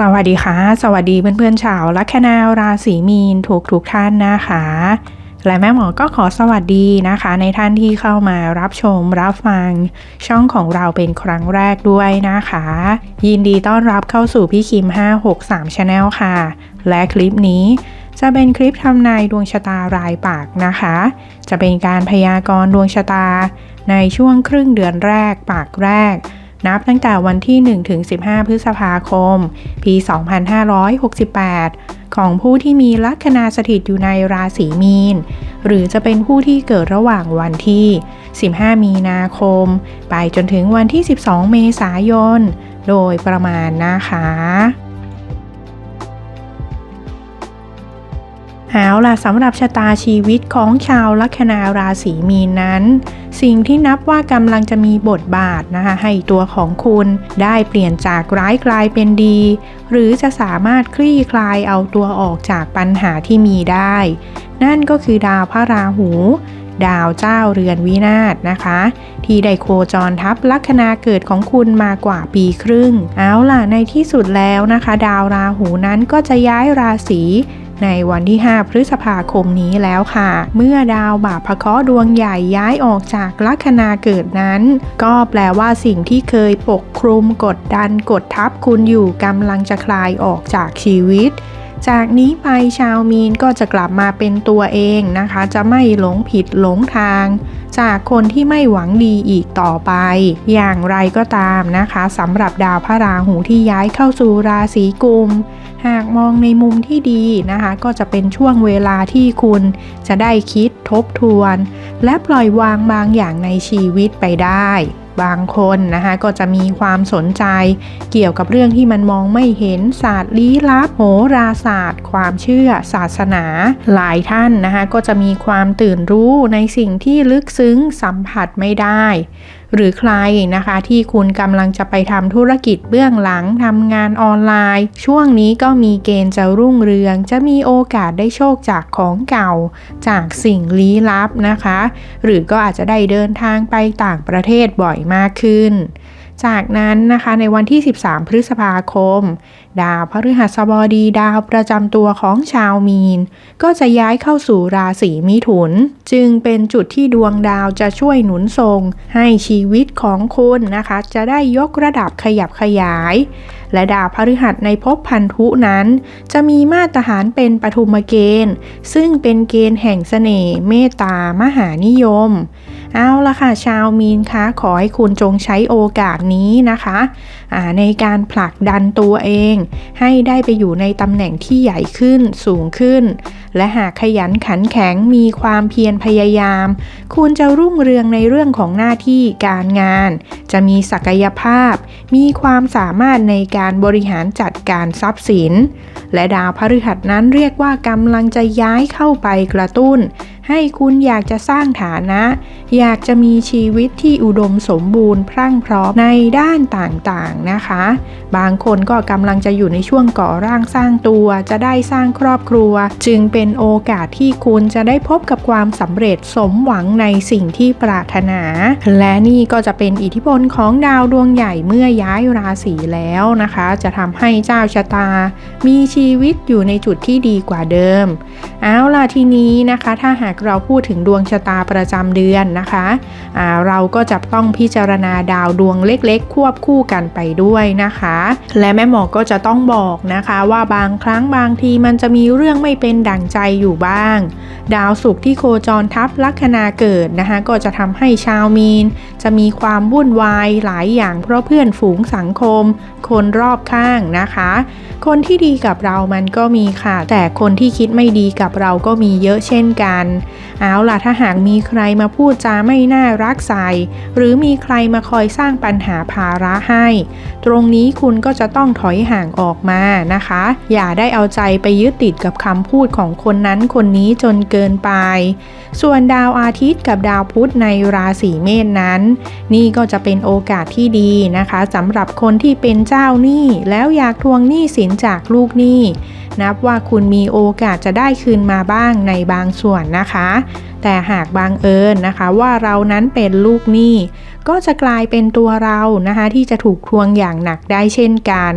สวัสดีค่ะ สวัสดีเพื่อนๆชาวลัคนาราศีมีนทุกทุกๆท่านนะคะ และแม่หมอก็ขอสวัสดีนะคะ ในท่านที่เข้ามารับชมรับฟัง ช่องของเราเป็นครั้งแรกด้วยนะคะ ยินดีต้อนรับเข้าสู่พี่คิม 563 Channel ค่ะ และคลิปนี้จะเป็นคลิปทำนายดวงชะตารายปากนะคะ จะเป็นการพยากรณ์ดวงชะตา ในช่วงครึ่งเดือนแรกปากแรก นับตั้งแต่วันที่1ถึง15 พฤษภาคม ปี 2568 ของผู้ที่มีลัคนาสถิตอยู่ในราศีมีน หรือจะเป็นผู้ที่เกิดระหว่างวันที่ 15 มีนาคม ไปจนถึงวันที่ 12 เมษายน โดยประมาณนะคะ เอาล่ะสำหรับชะตาชีวิตของชาวลัคนาราศีมีนนั้น สิ่งที่นับว่ากำลังจะมีบทบาทนะคะให้ตัวของคุณได้เปลี่ยนจากร้ายกลายเป็นดี หรือจะสามารถคลี่คลายเอาตัวออกจากปัญหาที่มีได้ นั่นก็คือดาวพระราหู ดาวเจ้าเรือนวินาศนะคะ ที่ได้โคจรทับลัคนาเกิดของคุณมากว่าปีครึ่ง เอาล่ะในที่สุดแล้วนะคะ ดาวราหูนั้นก็จะย้ายราศีในวันที่ 5 พฤษภาคมนี้แล้วค่ะ เมื่อดาวบาพะเคราะห์ดวงใหญ่ย้ายออกจากลัคนาเกิดนั้น ก็แปลว่าสิ่งที่เคยปกคลุมกดดันกดทับคุณอยู่กำลังจะคลายออกจากชีวิต จากนี้ไปชาวมีนก็จะกลับมาเป็นตัวเองนะคะ จะไม่หลงผิดหลงทาง จากคนที่ไม่หวังดีอีกต่อไป อย่างไรก็ตามนะคะสำหรับดาวพระราหูที่ย้ายเข้าสู่ราศีกุม หากมองในมุมที่ดีนะคะ ก็จะเป็นช่วงเวลาที่คุณจะได้คิดทบทวน และปล่อยวางบางอย่างในชีวิตไปได้ บางคนนะคะก็จะมีความสนใจเกี่ยวกับเรื่องที่มันมองไม่เห็นศาสตร์ลี้ลับโหราศาสตร์ ความเชื่อศาสนา หลายท่านนะคะก็จะมีความตื่นรู้ในสิ่งที่ลึกซึ้งสัมผัสไม่ได้ หรือใครนะคะที่คุณกำลังจะไปทำธุรกิจเบื้องหลังทำงานออนไลน์ ช่วงนี้ก็มีเกณฑ์จะรุ่งเรือง จะมีโอกาสได้โชคจากของเก่า จากสิ่งลี้ลับนะคะ หรือก็อาจจะได้เดินทางไปต่างประเทศบ่อยมากขึ้น จากนั้นนะคะในวันที่ 13 พฤษภาคม ดาวพฤหัสบดีดาวประจำตัวของชาวมีน ก็จะย้ายเข้าสู่ราศีมิถุน จึงเป็นจุดที่ดวงดาวจะช่วยหนุนทรง ให้ชีวิตของคุณนะคะ จะได้ยกระดับขยับขยายและดาวพฤหัสในภพพันธุนั้น จะมีมาตรฐานเป็นปฐุมเกณฑ์ ซึ่งเป็นเกณฑ์แห่งเสน่ห์เมตตามหานิยม เอาละค่ะชาวมีนคะขอให้คุณจงใช้โอกาสนี้นะคะในการผลักดันตัวเอง ให้ได้ไปอยู่ในตำแหน่งที่ใหญ่ขึ้นสูงขึ้น และหากขยันขันแข็งมีความเพียรพยายาม คุณจะรุ่งเรืองในเรื่องของหน้าที่การงาน จะมีศักยภาพ มีความสามารถในการบริหารจัดการทรัพย์สิน และดาวพฤหัสนั้นเรียกว่ากำลังจะย้ายเข้าไปกระตุ้น ให้คุณอยากจะสร้างฐานะ อยากจะมีชีวิตที่อุดมสมบูรณ์พรั่งพร้อมในด้านต่างๆนะคะ บางคนก็กำลังจะอยู่ในช่วงก่อร่างสร้างตัว จะได้สร้างครอบครัว จึงเป็นโอกาสที่คุณจะได้พบกับความสำเร็จสมหวังในสิ่งที่ปรารถนา และนี่ก็จะเป็นอิทธิพลของดาวดวงใหญ่เมื่อย้ายราศีแล้วนะคะ จะทำให้เจ้าชะตา มีชีวิตอยู่ในจุดที่ดีกว่าเดิม เอาล่ะทีนี้นะคะ ถ้าหากเราพูดถึงดวงชะตาประจำเดือนนะคะเราก็จะต้องพิจารณาดาวดวงเล็กๆ ควบคู่กันไปด้วยนะคะ และแม่หมอก็จะต้องบอกนะคะว่าบางครั้งบางทีมันจะมีเรื่องไม่เป็นดั่งใจอยู่บ้าง ดาวศุกร์ที่โคจรทับลัคนาเกิดนะคะก็จะทำให้ชาวมีน จะมีความวุ่นวายหลายอย่างเพราะเพื่อนฝูงสังคม คนรอบข้างนะคะ คนที่ดีกับเรามันก็มีค่ะ แต่คนที่คิดไม่ดีกับเราก็มีเยอะเช่นกัน เอาล่ะถ้าหากมีใครมาพูดจาไม่น่ารักใส่หรือมีใครมาคอยสร้างปัญหาภาระให้ ตรงนี้คุณก็จะต้องถอยห่างออกมานะคะ อย่าได้เอาใจไปยึดติดกับคำพูดของคนนั้นคนนี้จนเกินไป ส่วนดาวอาทิตย์กับดาวพุธในราศีเมษนั้นนี่ก็จะเป็นโอกาสที่ดีนะคะสำหรับคนที่เป็นเจ้าหนี้แล้วอยากทวงหนี้สินจากลูกหนี้ นับว่าคุณมีโอกาสจะได้คืนมาบ้างในบางส่วนนะคะ แต่หากบางเอิญนะคะว่าเรานั้นเป็นลูกหนี้ ก็จะกลายเป็นตัวเรานะคะ ที่จะถูกทวงอย่างหนักได้เช่นกัน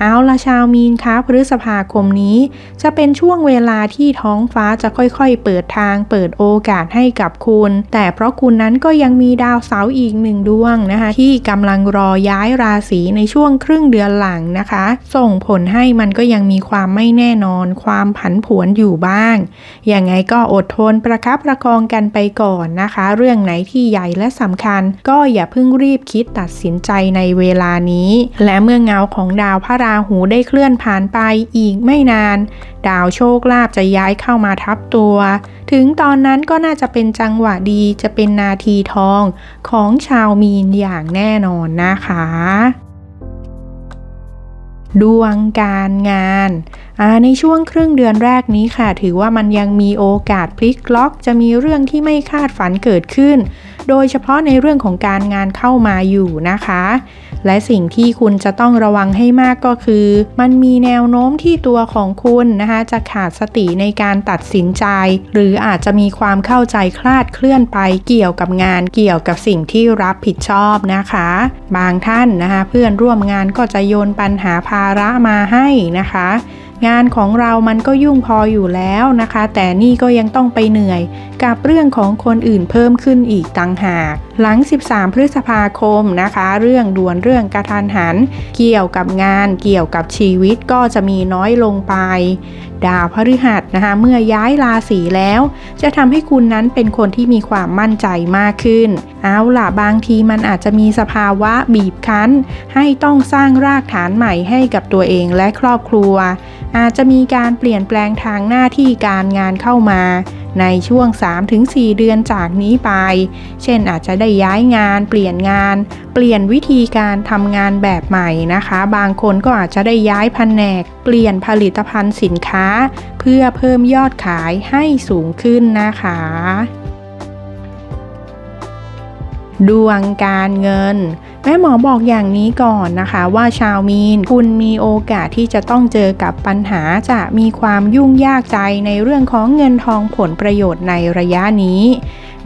เอาละชาวมีนคะพฤษภาคมนี้ จะเป็นช่วงเวลาที่ท้องฟ้าจะค่อยๆ เปิดทาง เปิดโอกาสให้กับคุณ แต่เพราะคุณนั้นก็ยังมีดาวเสาร์อีกหนึ่งดวงนะคะ ที่กำลังรอย้ายราศีในช่วงครึ่งเดือนหลังนะคะ ส่งผลให้มันก็ยังมีความไม่แน่นอน ความผันผวนอยู่บ้าง ยังไงก็อดทนประคับประคองกันไปก่อนนะคะ เรื่องไหนที่ใหญ่และสำคัญก็ก็อย่าเพิ่งรีบคิดตัดสินใจในเวลานี้ และเมื่อเงาของดาวพระราหูได้เคลื่อนผ่านไปอีกไม่นาน ดาวโชคลาภจะย้ายเข้ามาทับตัว ถึงตอนนั้นก็น่าจะเป็นจังหวะดีจะเป็นนาทีทองของชาวมีนอย่างแน่นอนนะคะดวงการงานในช่วงครึ่งเดือนแรกนี้ค่ะ ถือว่ามันยังมีโอกาสพลิกล็อก จะมีเรื่องที่ไม่คาดฝันเกิดขึ้น โดยเฉพาะในเรื่องของการงานเข้ามาอยู่นะคะ และสิ่งที่คุณจะต้องระวังให้มากก็คือ มันมีแนวโน้มที่ตัวของคุณนะคะจะขาดสติในการตัดสินใจ หรืออาจจะมีความเข้าใจคลาดเคลื่อนไปเกี่ยวกับงานเกี่ยวกับสิ่งที่รับผิดชอบนะคะ บางท่านนะคะเพื่อนร่วมงานก็จะโยนปัญหาภาระมาให้นะคะ งานของเรามันก็ยุ่งพออยู่แล้วนะคะ แต่นี่ก็ยังต้องไปเหนื่อย กับเรื่องของคนอื่นเพิ่มขึ้นอีกต่างหาก หลัง 13 พฤษภาคมนะคะ เรื่องด่วนเรื่องกระทันหัน เกี่ยวกับงานเกี่ยวกับชีวิตก็จะมีน้อยลงไป ดาวพฤหัสนะคะ เมื่อย้ายราศีแล้ว จะทำให้คุณนั้นเป็นคนที่มีความมั่นใจมากขึ้น เอาล่ะบางทีมันอาจจะมีสภาวะบีบคั้น ให้ต้องสร้างรากฐานใหม่ให้กับตัวเองและครอบครัว อาจจะมีการเปลี่ยนแปลงทางหน้าที่การงานเข้ามา ในช่วง 3-4 เดือนจากนี้ไป เช่นอาจจะได้ย้ายงาน เปลี่ยนงาน เปลี่ยนวิธีการทำงานแบบใหม่นะคะ บางคนก็อาจจะได้ย้ายแผนก เปลี่ยนผลิตภัณฑ์สินค้า เพื่อเพิ่มยอดขายให้สูงขึ้นนะคะ ดวงการเงิน แม่หมอบอกอย่างนี้ก่อนนะคะว่าชาวมีน คุณมีโอกาสที่จะต้องเจอกับปัญหาจะมีความยุ่งยากใจในเรื่องของเงินทองผลประโยชน์ในระยะนี้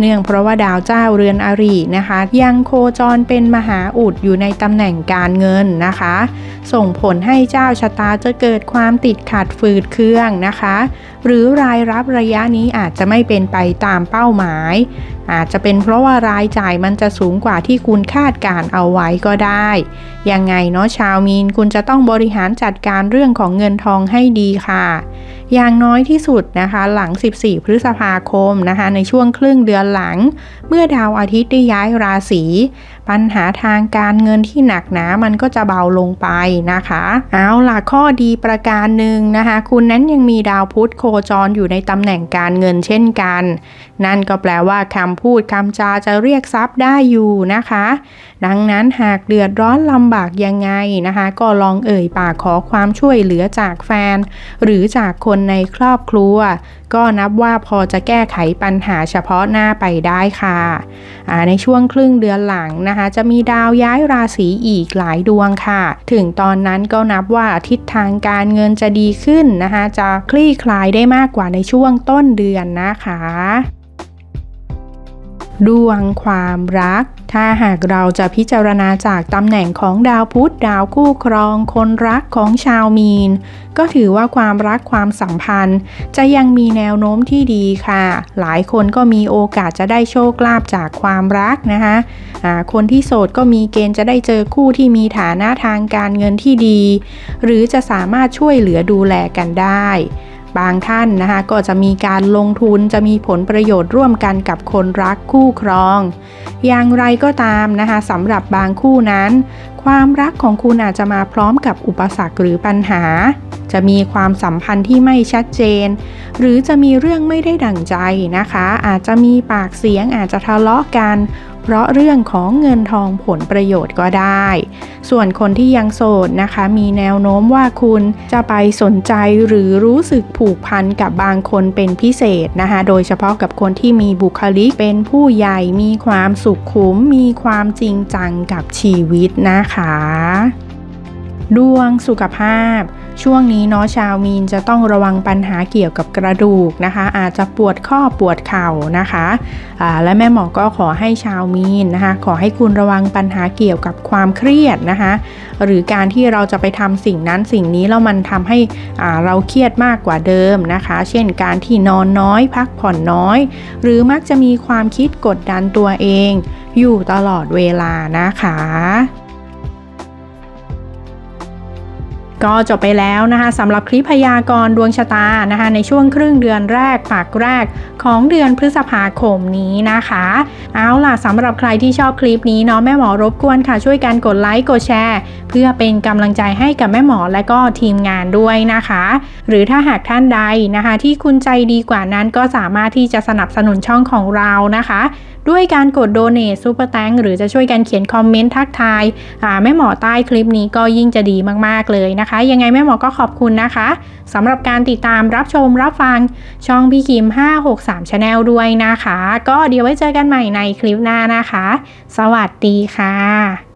เนื่องเพราะว่าดาวเจ้าเรือนอรินะคะ ยังโคจรเป็นมหาอุดอยู่ในตำแหน่งการเงินนะคะ ส่งผลให้เจ้าชะตาจะเกิดความติดขัดฝืดเครื่องนะคะ หรือรายรับระยะนี้อาจจะไม่เป็นไปตามเป้าหมาย อาจจะเป็นเพราะว่ารายจ่ายมันจะสูงกว่าที่คุณคาดการเอาไว้ก็ได้ ยังไงเนาะชาวมีนคุณจะต้องบริหารจัดการเรื่องของเงินทองให้ดีค่ะ อย่างน้อยที่สุดนะคะหลัง 14 พฤษภาคมนะคะในช่วงครึ่งเดือนหลัง เมื่อดาวอาทิตย์ได้ย้ายราศี ปัญหาทางการเงินที่หนักหนามันก็จะเบาลงไปนะคะ เอาล่ะข้อดีประการหนึ่งนะคะ คุณนั้นยังมีดาวพุธโคจรอยู่ในตำแหน่งการเงินเช่นกัน นั่นก็แปลว่าคำพูดคำจาจะเรียกทรัพย์ได้อยู่นะคะ ดังนั้นหากเดือดร้อนลำบากยังไงนะคะ ก็ลองเอ่ยปากขอความช่วยเหลือจากแฟน หรือจากคนในครอบครัว ก็นับว่าพอจะแก้ไขปัญหาเฉพาะหน้าไปได้ค่ะในช่วงครึ่งเดือนหลังนะคะ จะมีดาวย้ายราศีอีกหลายดวงค่ะ ถึงตอนนั้นก็นับว่าทิศทางการเงินจะดีขึ้นนะคะ จะคลี่คลายได้มากกว่าในช่วงต้นเดือนนะคะ ดวงความรัก ถ้าหากเราจะพิจารณาจากตำแหน่งของดาวพุธดาวคู่ครอง คนรักของชาวมีน ก็ถือว่าความรักความสัมพันธ์ จะยังมีแนวโน้มที่ดีค่ะ หลายคนก็มีโอกาสจะได้โชคลาภจากความรักนะคะะคนที่โสดก็มีเกณฑ์จะได้เจอคู่ที่มีฐานะทางการเงินที่ดี หรือจะสามารถช่วยเหลือดูแลกันได้ บางท่านนะคะก็จะมีการลงทุนจะมีผลประโยชน์ร่วมกันกับคนรักคู่ครอง อย่างไรก็ตามนะคะสำหรับบางคู่นั้น ความรักของคุณอาจจะมาพร้อมกับอุปสรรคหรือปัญหา จะมีความสัมพันธ์ที่ไม่ชัดเจน หรือจะมีเรื่องไม่ได้ดั่งใจนะคะ อาจจะมีปากเสียงอาจจะทะเลาะกัน เพราะเรื่องของเงินทองผลประโยชน์ก็ได้ ส่วนคนที่ยังโสดนะคะ มีแนวโน้มว่าคุณจะไปสนใจหรือรู้สึกผูกพันกับบางคนเป็นพิเศษนะคะ โดยเฉพาะกับคนที่มีบุคลิกเป็นผู้ใหญ่มีความสุขขุม มีความจริงจังกับชีวิตนะคะ ดวงสุขภาพ ช่วงนี้เนาะชาวมีนจะต้องระวังปัญหาเกี่ยวกับกระดูกนะคะ อาจจะปวดข้อปวดเข่านะคะอ่าและแม่หมอก็ขอให้ชาวมีนนะคะ ขอให้คุณระวังปัญหาเกี่ยวกับความเครียดนะคะ หรือการที่เราจะไปทำสิ่งนั้นสิ่งนี้แล้วมันทำให้เราเครียดมากกว่าเดิมนะคะ เช่นการที่นอนน้อย พักผ่อนน้อย หรือมักจะมีความคิดกดดันตัวเอง อยู่ตลอดเวลานะคะ ก็จบไปแล้วนะคะสำหรับคลิปพยากรณ์ดวงชะตานะคะในช่วงครึ่งเดือนแรกปากแรกของเดือนพฤษภาคมนี้นะคะ เอาล่ะสำหรับใครที่ชอบคลิปนี้เนาะแม่หมอรบกวนค่ะช่วยกันกดไลค์กดแชร์ เพื่อเป็นกำลังใจให้กับแม่หมอและก็ทีมงานด้วยนะคะ หรือถ้าหากท่านใดนะคะ ที่คุณใจดีกว่านั้นก็สามารถที่จะสนับสนุนช่องของเรานะคะ ด้วยการกดโดเน t ซูเปอร์แตงหรือจะช่วยกันเขียนคอมเมนต์ทักทายแม่หมอใต้คลิปนี้ก็ยิ่งจะดีมากๆเลยนะคะ ยังไงแม่หมอก็ขอบคุณนะคะสำหรับการติดตามรับชมรับฟังช่องพี่คิม 563 Channel ด้วยนะคะ ก็เดี๋ยวไว้เจอกันใหม่ในคลิปหน้านะคะ สวัสดีค่ะ